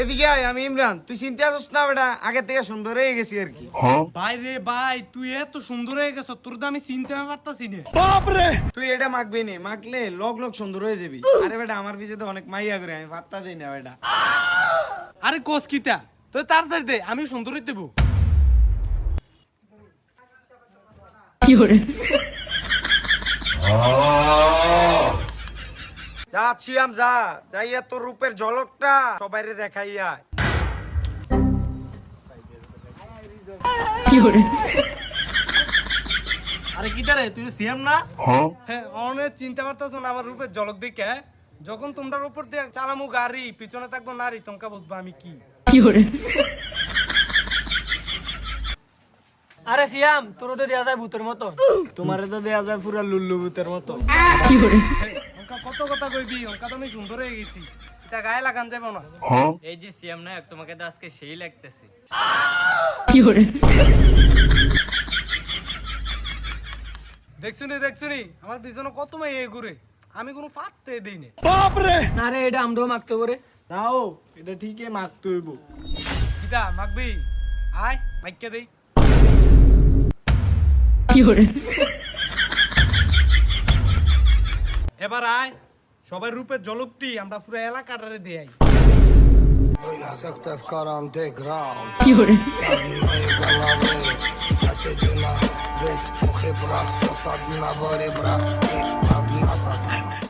এদিকে আয় আমি ইমরান। তুই চিনতে আসছ না বেটা আগে থেকে সুন্দর হয়ে গেছি আর কি। ভাই রে ভাই তুই এত সুন্দর হয়ে গেছ তোর তো আমি চিনতে পারতাছি না। তুই এটা মাখবি নি মাখলে লগ লগ সুন্দর হয়ে যাবি। আরে বেটা আমার পিছে তো অনেক মাইয়া করে আমি পাত্তা দিই না বেটা। আরে কোস কিতা তুই তাড়াতাড়ি দে আমি সুন্দরই দেবো যা ছিয়াম যা যাইয়া তোর রূপের ঝলকটা সবাইরে দেখাইয়া আরে কি রে তুই সিএম না? হ্যাঁ। অনেক চিনতে পারতাছ না আমার রূপের ঝলক দেখে যখন তোমরা উপর দিয়ে চালামু গাড়ি পিছনে থাকব নারী তোমরা বুঝব আমি কি। আরে সিয়াম তোর তো দেওয়া যায় ভূতের মতো। তোমারে তো দেয়া যায় পুরা লুল্লু ভূতের মতো। অঙ্কা কত কথা কইবি? অঙ্কা তো আমি সুন্দর হয়ে গেছি। এটা গায়ে লাগান যাব না। এই যে সিএম নায়ক তোমাকে তো আজকে সেই লাগতেছে। দেখছুনি দেখছুনি? আমার পিছনে কত মেয়ে ঘুরে আমি কোনো পাত্তে দিই না। না রে এটা আমরাও মাখতে পারে নাও এটা ঠিকই মাখতে হইব। কিতা মাগবি আয় মাইকে দেই। এবার আয় সবাই রূপের জলকটি আমরা পুরো এলাকাটারে দেই Sakta